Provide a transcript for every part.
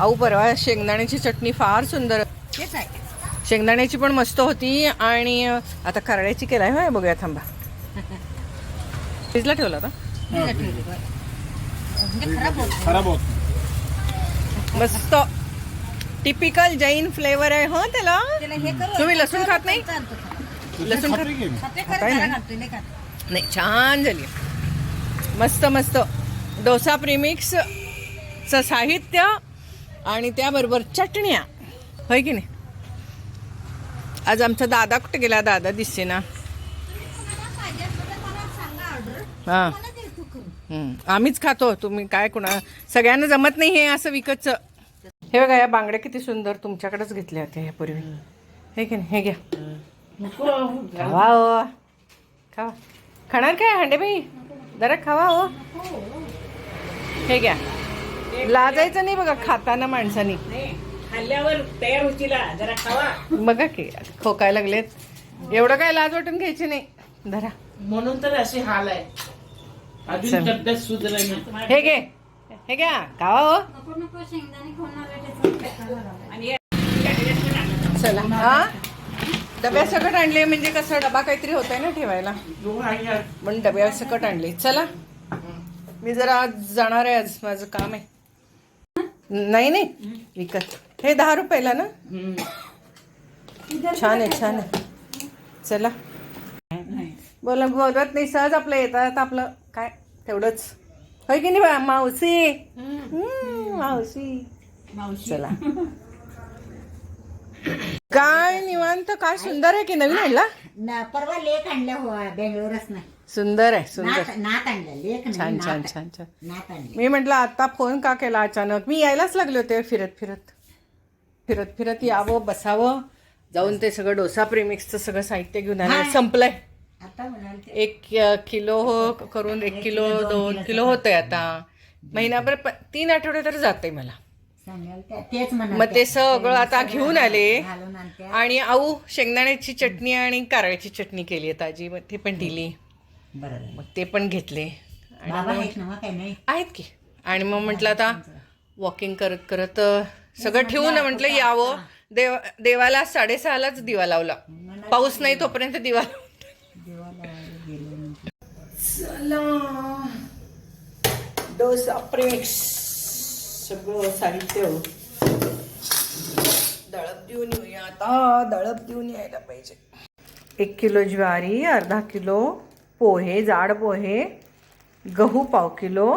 आऊ परवा शेंगदाण्याची चटणी फार सुंदर. तेच आहे शेंगदाण्याची पण मस्त होती आणि आता करड्याची केलाय होय बघूया थांबा. फ्रीजला ठेवला होता होत. मस्त. टिपिकल जैन फ्लेवर आहे हो त्याला? हे तुम्ही लसूण खात नाही? लसूण खाते की? नाही. छान झाली. मस्त मस्त. डोसा प्रीमिक्स साहित्य आणि त्याबरोबर चटण्या. होय की नाही? आज आमचा दादा कुठे गेला? दादा दिसते ना. हां. आम्हीच खातो. तुम्ही काय कुणा सगळ्यांना जमत नाही हे असं विकतचं. हे बघा या बांगड्या किती सुंदर तुमच्याकडेच घेतल्या होत्या ह्या पूर्वी. हे की नाही? हे घ्या. खावा हो. खावा. खाणार काय हांडे बाई? जरा खावा हो. हे घ्या. लाजायचं नाही बघा खाताना माणसानी. खाल्ल्यावर तयार होतील जरा खावा. बघा की खोकायला लागलेत. एवढं काय लाज वाटून घ्यायची नाही. धरा. म्हणून तर असे हाल आहे. चल. अजून तब्येत सुधरली हे घे. हे घ्या. खावा हो. आणि चला. हा? डब्या सकट आणले म्हणजे कसं डबा काहीतरी होत आहे ना ठेवायला? पण डब्या सकट आणले. चला. मी जरा आज जाणार आहे आज. माझं काम आहे. नाही नाही. विकत. हे दहा रुपयाला ना? छान आहे छान आहे. चला. बोला बोलत नाही सहज आपलं येतात आपलं. काय? तेवढंच. होय की नाही मावशी? मावशी. चला. काय निवांत? काय सुंदर आहे की नवीन आणला? परवा लेख आणला हो बेंगलोरच नाही. सुंदर आहे सुंदर. नात नात आणल्या लेख नाही छान नात छान. छान छान. नात आणली मी म्हटलं आता फोन का केला अचानक? मी यायलाच लागले होते फिरत फिरत. फिरत फिरत यावं बसावं. जाऊन ते सगळं डोसा प्रेमिक्सचं सगळं साहित्य घेऊन आलं. संपलंय. आता म्हणाल एक अ, किलो हो करून एक किलो दोन किलो होतंय आता. महिनाभर प- तीन आठवडे तर जाते मला. सांगाल त्या- तेच म्हणाल मग ते. सगळं आता घेऊन आले. घालून आणत्या. आणि आऊ शेंगदाण्याची चटणी आणि कारळ्याची चटणी केली आहे ताजी मग ती पण दिली. बरं. मग ते पण घेतले. आणि बाबा आहेत ना मग काय नाही. आहेत की? आणि मग म्हटलं आता वॉकिंग करत करत सगळं ठेवून म्हटलं यावं. देव देवाला साडेसहालाच दिवा लावला. पाऊस नाही तोपर्यंत दिवा देवाला गेलो चला. डोसा प्रेमिक्स सगळं साहित्य. दळप देऊन येऊया आता. दळप देऊन यायला पाहिजे. एक किलो ज्वारी अर्धा किलो. पोहे जाड पोहे गहू पाव किलो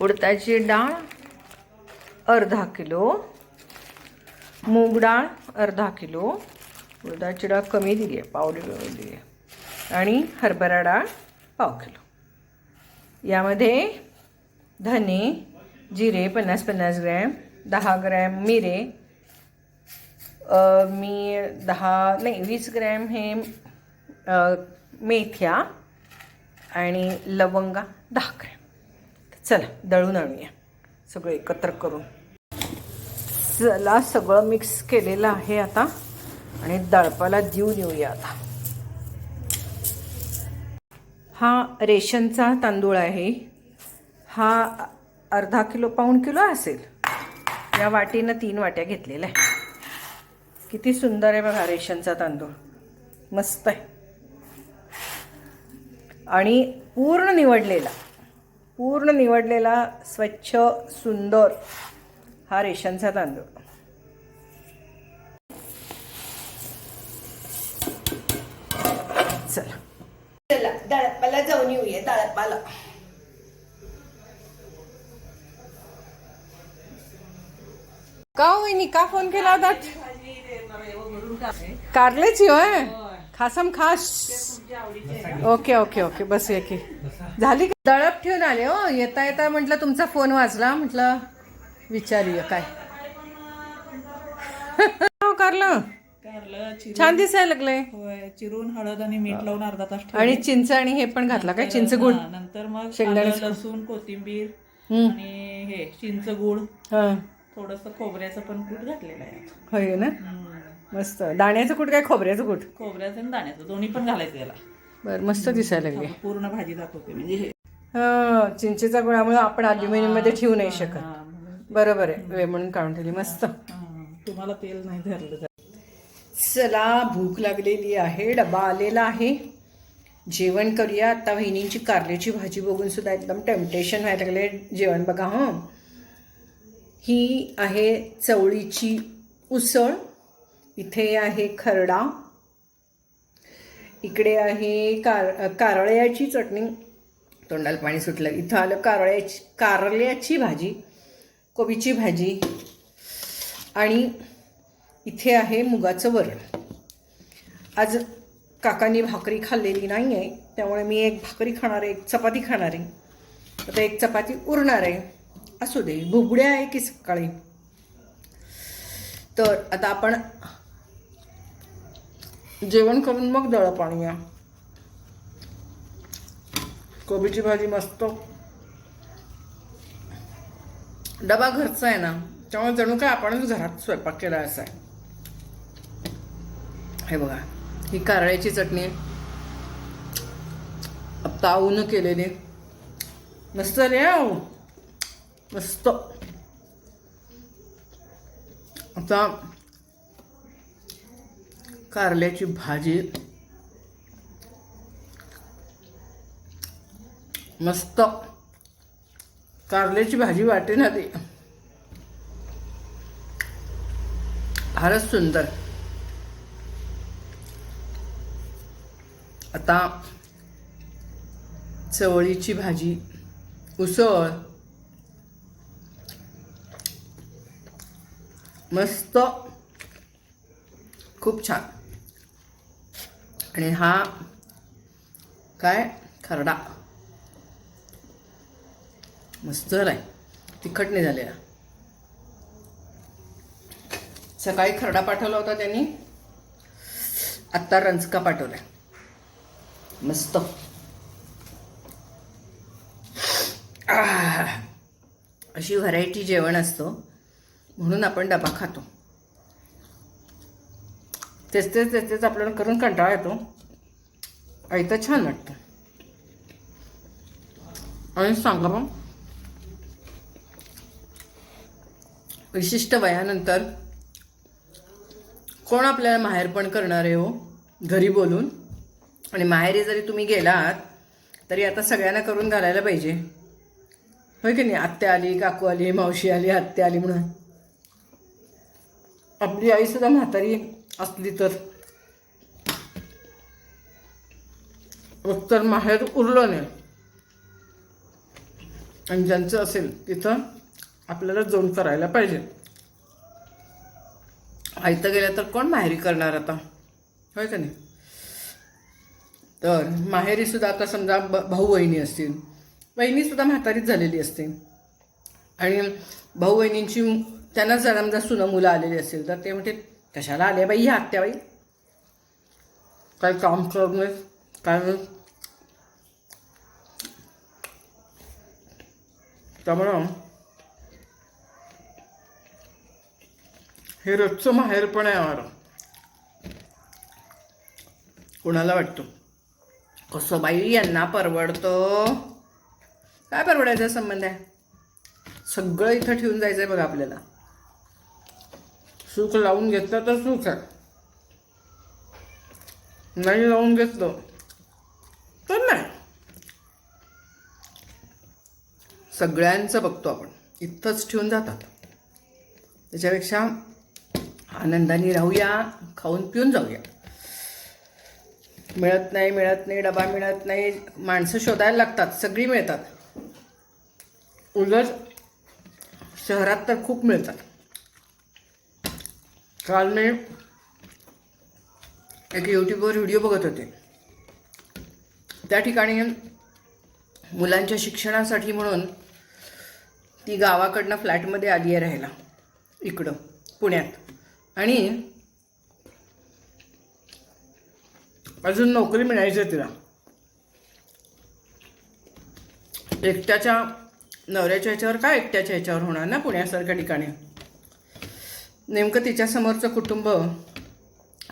उडदाची डाळ अर्धा किलो मूग डाळ अर्धा किलो. उडदाची डाळ कमी दिली आहे पावली दिली आहे आणि हरभरा डाळ पाव किलो. यामध्ये धने जिरे पन्नास पन्नास ग्रॅम दहा ग्रॅम मिरे मी दहा नाही वीस ग्रॅम हे मेथ्या आणि लवंगा दहा ग्रॅम चला दळून आणूया. सगळं एकत्र करून. चला सगळं मिक्स केलेलं आहे आता. आणि दळपाला देऊन येऊया आता. हा रेशनचा तांदूळ आहे. हा अर्धा किलो पाऊण किलो असेल. या वाटीनं तीन वाट्या घेतलेल्या आहे किती सुंदर आहे बघा रेशनचा तांदूळ. मस्त आहे. आणि पूर्ण निवडलेला पूर्ण निवडलेला स्वच्छ सुंदर हा रेशनचा तांदूळ. चला. चला जाऊन येऊया का होईनी का फोन केला होता? कारल्याची होय खासम खास. Okay okay okay. बस की. झाली का? दळप ठेवून आले हो. येता येता म्हटलं तुमचा फोन वाजला. म्हटलं विचारूया काय. हो कारलं. छान दिसायला लागले चिरून हळद आणि मीठ लावून अर्धा तास. आणि चिंच आणि हे पण घातला काय? चिंच गुळ. हा, नंतर मग शेंगदाण्याचं आलं, लसूण कोथिंबीर. आणि हे चिंच गुळ. हा. थोडस खोबऱ्याचं पण कूट घातलेलं आहे. ना. मस्त. दाण्याचं कूट काय खोबऱ्याचं कूट? खोबऱ्याचं आणि दाण्याचं. दोन्ही पण घालायचं याला. बर मस्त दिसायला लागले. पूर्ण भाजी दाखवते म्हणजे हे. हा चिंचेचा गुळामुळे आपण अल्युमिनियममध्ये ठेवू नाही शकत. हा, म्हणून बरोबर आहे. वे म्हणून काढून ठेवली. मस्त. हां, तुम्हाला तेल नाही धरलं जात. चला भूक लागलेली आहे डबा आलेला आहे. जेवण करूया. आता वहिनींची कारल्याची भाजी बघून सुद्धा एकदम टेम्पटेशन व्हायला लागले. जेवण बघा हं. ही आहे चवळीची उसळ. इथे आहे खरडा. इकडे आहे कार कारळ्याची चटणी. तोंडाला पाणी सुटलं. इथं आलं कारळ्याची कारल्याची भाजी कोबीची भाजी. आणि इथे आहे मुगाचं वरण. आज काकांनी भाकरी खाल्लेली नाही आहे त्यामुळे मी एक भाकरी खाणार आहे एक चपाती खाणार आहे. आता एक चपाती उरणार आहे. असू दे भुगड्या आहे की सकाळी. तर आता आपण जेवण करून मग डळं पाणी या. कोबीची भाजी मस्त. डबा घरचा आहे ना त्यामुळे जणू काय आपणच घरात स्वयंपाक केला असा आहे. हे बघा ही कारळ्याची चटणी ताऊन केलेली. मस्त रे आऊ मस्त. आता कारल्याची भाजी. मस्त. कारल्याची भाजी वाटे ना ती. फारच सुंदर. आता चवळीची भाजी. उसळ. मस्त. खूप छान. आणि हा काय? खरडा. मस्त झालाय. तिखट नाही झालेला. सकाळी खरडा पाठवला होता त्यांनी. आत्ता रंचका पाठवलाय. मस्त. अशी व्हरायटी जेवण असतं. म्हणून आपण डबा खातो. तेच तेच तेच तेच आपल्याला करून कंटाळा येतो. ऐकता छान वाटतं. आणि सांगा मग विशिष्ट वयानंतर कोण आपल्याला माहेरपण करणार आहे हो? घरी बोलून. आणि माहेरी जरी तुम्ही गेलात तरी आता सगळ्यांना करून घालायला पाहिजे. होय की नाही? आत्या आली काकू आली मावशी आली आत्या आली म्हणून. आपली आईसुद्धा म्हातारी असली तर. उत्तर माहेर उरलं नाही आणि ज्यांचं असेल तिथं आपल्याला जाऊन करायला पाहिजे. आयतं गेलं तर कोण माहेरी करणार आता? होय का नाही? तर माहेरी सुद्धा आता समजा ब भाऊ बहिणी असतील. बहिणीसुद्धा म्हातारीच झालेली असते. आणि भाऊ बहिणींची त्यांना जर समजा सुनं मुलं आलेली असतील तर ते म्हणते कशाला आले बाई ही आत्याबाई? काही काम करणे काय नाही. त्यामुळं हे रोजचं माहेर पण आहे आम्हाला. कोणाला वाटतं? कसं बाई यांना परवडतं. काय परवडायचा संबंध आहे? सगळं इथं ठेवून जायचं आहे बघा आपल्याला. सुख लावून घेतलं तर सुख आहे. नाही लावून घेतलं तर नाही. सगळ्यांचं बघतो आपण. इथंच ठेवून जातात. त्याच्यापेक्षा आनंदाने राहूया खाऊन पिऊन जाऊया. मिळत नाही मिळत नाही डबा मिळत नाही. माणसं शोधायला लागतात सगळी मिळतात. उलट शहरात तर खूप मिळतात. काल मी एक यूट्यूबवर व्हिडिओ बघत होते. त्या ठिकाणी मुलांच्या शिक्षणासाठी म्हणून ती गावाकडनं फ्लॅटमध्ये आली आहे राहायला. इकडं पुण्यात. आणि अजून नोकरी मिळायची तिला. एकट्याच्या नवऱ्याच्या ह्याच्यावर काय एकट्याच्या ह्याच्यावर होणार ना पुण्यासारख्या ठिकाणी? नेमकं तिच्यासमोरचं कुटुंब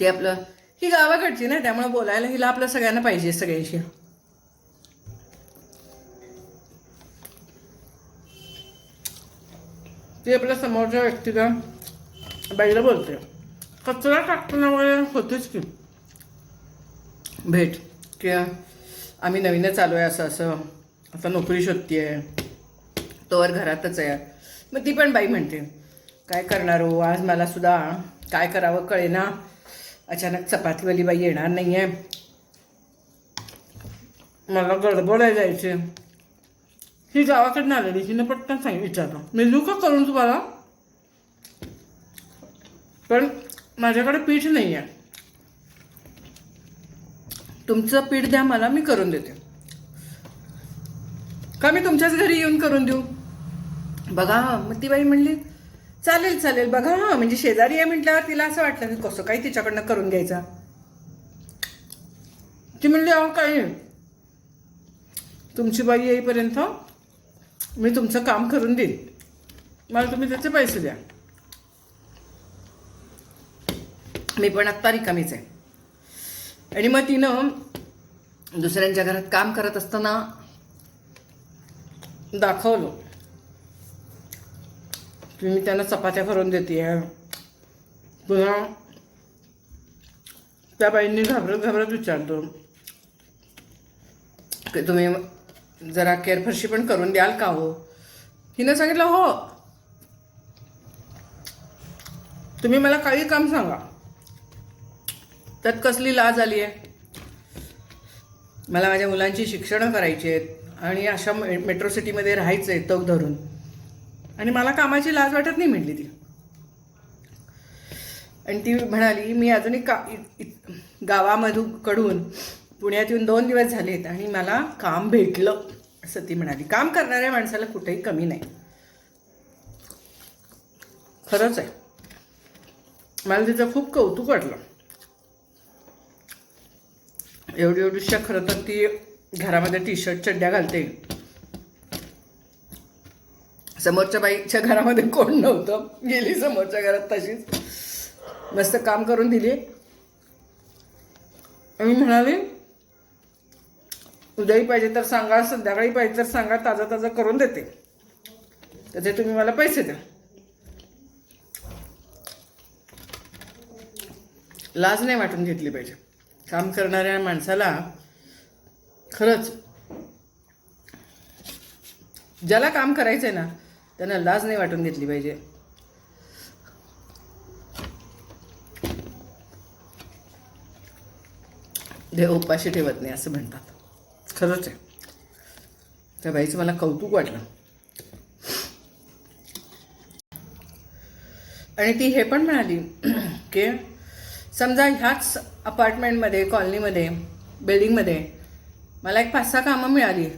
ते आपलं ही गावाकडची ना त्यामुळे बोलायला हिला आपलं सगळ्यांना पाहिजे सगळ्यांशी. ती आपल्या समोरच्या व्यक्तीला बाईला बोलते. कचरा टाकताना वगैरे होतीच की? भेट किंवा आम्ही नवीनच आलो आहे असं असं. आता नोकरी शोधती आहे तोवर घरातच आहे. मग ती पण बाई म्हणते काय करणार हो? आज मला सुद्धा काय करावं कळेना. अचानक चपातीवाली बाई येणार नाही आहे मला गडबड आहे जायचे ही गावाकडनं आलेली तिने पटकन सांग विचारलं. मी लू का करून तुम्हाला. पण माझ्याकडे पीठ नाही आहे तुमचं पीठ द्या मला मी करून देते. का मी तुमच्याच घरी येऊन करून देऊ? बघा मग ती बाई म्हणली चालेल चालेल. बघा हां म्हणजे शेजारी आहे म्हटल्यावर तिला असं वाटलं की कसं काही तिच्याकडनं करून घ्यायचा. ती म्हणली अहो काही तुमची बाई येईपर्यंत मी तुमचं काम करून देईन. मला तुम्ही त्याचे पैसे द्या. मी पण आत्ता रिकामीच आहे. आणि मग तिनं दुसऱ्यांच्या घरात काम करत असताना दाखवलं. की मी त्यांना चपात्या करून देते पुन्हा त्या बाईंनी घाबरत घाबरत विचारतो. की तुम्ही जरा केअरफरशी पण करून द्याल का हो? हिनं सांगितलं हो. तुम्ही मला काही काम सांगा. त्यात कसली लाज आली आहे मला माझ्या मुलांची शिक्षणं करायची आहेत आणि अशा मे- मेट्रो सिटीमध्ये राहायचं आहे तग धरून. आणि मला कामाची लाज वाटत नाही म्हटली ती. आणि ती म्हणाली मी अजूनही का इ- इ- पुण्यात येऊन दोन दिवस झालेत आणि मला काम भेटलं असं ती म्हणाली. काम करणाऱ्या माणसाला कुठेही कमी नाही. खरंच आहे. मला तिचं खूप कौतुक वाटलं. एवढी एवढीशा खरं तर ती घरामध्ये टी शर्ट चड्ड्या घालते. समोरच्या बाईच्या घरामध्ये कोण नव्हतं. गेली समोरच्या घरात तशीच. मस्त काम करून दिली. मी म्हणाले उद्याही पाहिजे तर सांगा संध्याकाळी पाहिजे तर सांगा ताजं ताजं करून देते. त्याचे तुम्ही मला पैसे द्या. लाज नाही वाटून घेतली पाहिजे. काम करणाऱ्या माणसाला खरंच ज्याला काम करायचंय ना त्यांना लाज नाही वाटून घेतली पाहिजे. देव उपाशी ठेवत नाही असं म्हणतात. खरंच आहे. त्या बाईचं मला कौतुक वाटलं. आणि ती हे पण म्हणाली की समजा ह्याच अपार्टमेंटमध्ये कॉलनीमध्ये बिल्डिंगमध्ये मला एक पाच सहा कामं मिळाली.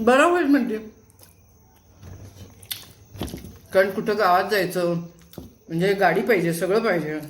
बरं होईल म्हणजे. कारण कुठं गावात जायचं म्हणजे गाडी पाहिजे सगळं पाहिजे.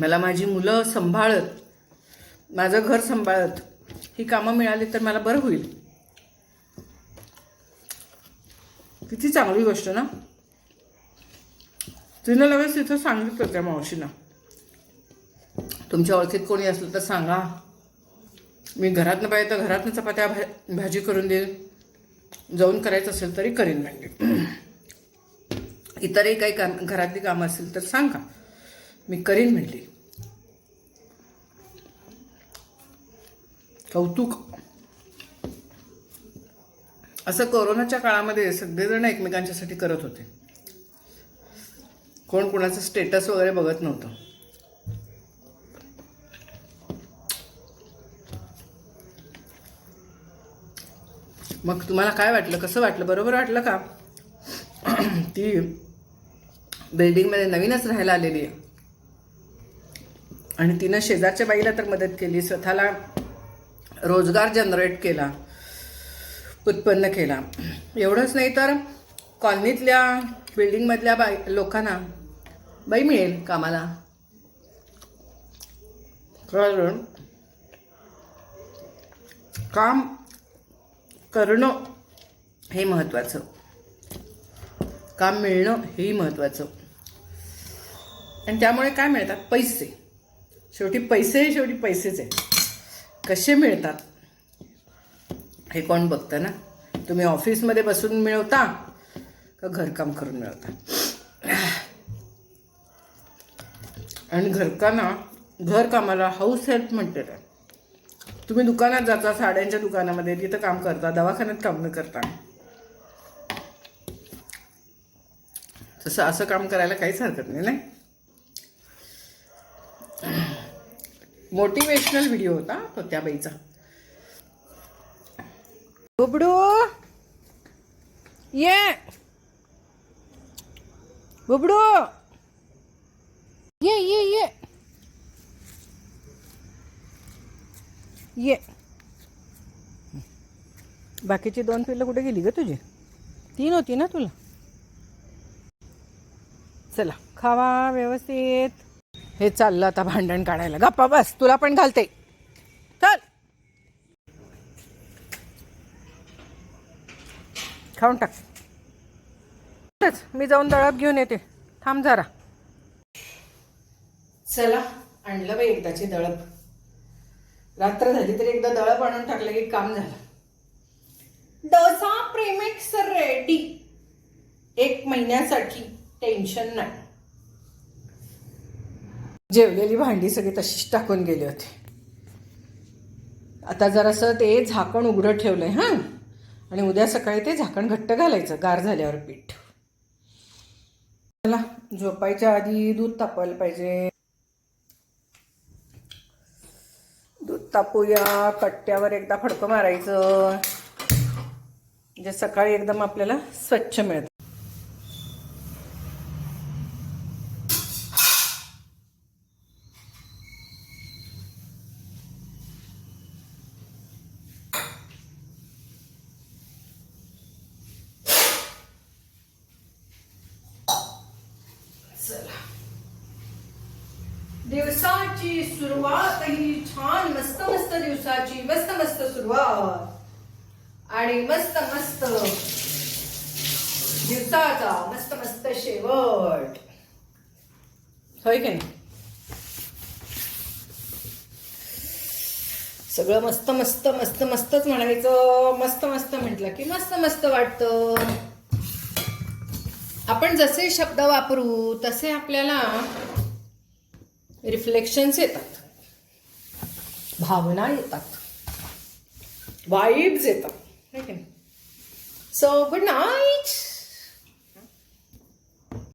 मला माझी मुलं सांभाळत माझं घर सांभाळत ही कामं मिळाली तर मला बरं होईल. किती चांगली गोष्ट ना. तिनं लगेच तिथं सांगितलं त्या मावशीनं तुमच्या ओळखीत कोणी असलं तर सांगा. मी घरातनं पाहिजे तर घरातनं चपात्या भा भाजी करून देईन. जाऊन करायचं असेल तरी करीन म्हणजे इतरही काही काम घरातली कामं असेल तर सांगा. मी करीन म्हणली. कौतुक. असं कोरोनाच्या काळामध्ये सगळेजण एकमेकांच्यासाठी करत होते. कोण कोणाचं स्टेटस वगैरे बघत नव्हतं. मग तुम्हाला काय वाटलं? कसं वाटलं? बरोबर वाटलं का? ती बिल्डिंगमध्ये नवीनच राहायला आलेली आहे. आणि तिनं शेजारच्या बाईला तर मदत केली स्वतःला रोजगार जनरेट केला उत्पन्न केला. एवढंच नाही तर कॉलनीतल्या बिल्डिंगमधल्या बाई लोकांना बाई मिळेल कामाला. कारण काम करणं हे महत्त्वाचं काम मिळणं हेही महत्त्वाचं आणि त्यामुळे काय मिळतात? पैसे. शेवटी पैसे शेवटी पैसेच आहे कसे मिळतात? हे कोण बघतं ना? तुम्ही ऑफिसमध्ये बसून मिळवता का घरकाम करून मिळवता? आणि घरकाना घरकामाला हाऊस हेल्प म्हटलेलं आहे तुम्ही दुकानात जाता साड्यांच्या दुकानामध्ये तिथं काम करता दवाखान्यात काम न करता. तसं असं काम करायला काहीच हरकत नाही नाही? मोटिवेशनल व्हिडिओ होता तो त्या बाईचा. बुबडू! ये! बुबडू ये ये ये ये. बाकीची दोन पिल्लं कुठे गेली ग तुझी? तीन होती ना तुला? चला खावा व्यवस्थित. हे चाललं आता भांडण काढायला. गप्पा बस तुला पण घालते. चल. खाऊन टाक. मी जाऊन दळप घेऊन येते. थांब जरा. चला आणलं बाई एकदाची दळप. रात्र झाली तरी एकदा दळप आणून टाकलं की काम झालं. Dosa premix ready. एक महिन्यासाठी टेन्शन नाही. जेवलेली भांडी सगळी तशीच टाकून गेली होती. आता जरासं ते झाकण उघडं ठेवलंय हां. आणि उद्या सकाळी ते झाकण घट्ट घालायचं गार झाल्यावर पीठ. चला झोपायच्या आधी दूध तापवायला पाहिजे दूध तापूया कट्ट्यावर एकदा फडकं मारायचं. जे सकाळी एकदम आपल्याला स्वच्छ मिळतं चला दिवसाची सुरुवात ही छान मस्त मस्त दिवसाची मस्त मस्त सुरुवात आणि मस्त मस्त दिवसाचा मस्त मस्त शेवट. होय की नाही? सगळं मस्त मस्त मस्त मस्तच म्हणायचं. मस्त मस्त म्हटलं की मस्त मस्त वाटतं. आपण जसे शब्द वापरू तसे आपल्याला रिफ्लेक्शन्स येतात. भावना येतात. वाईब्स येतात. So good night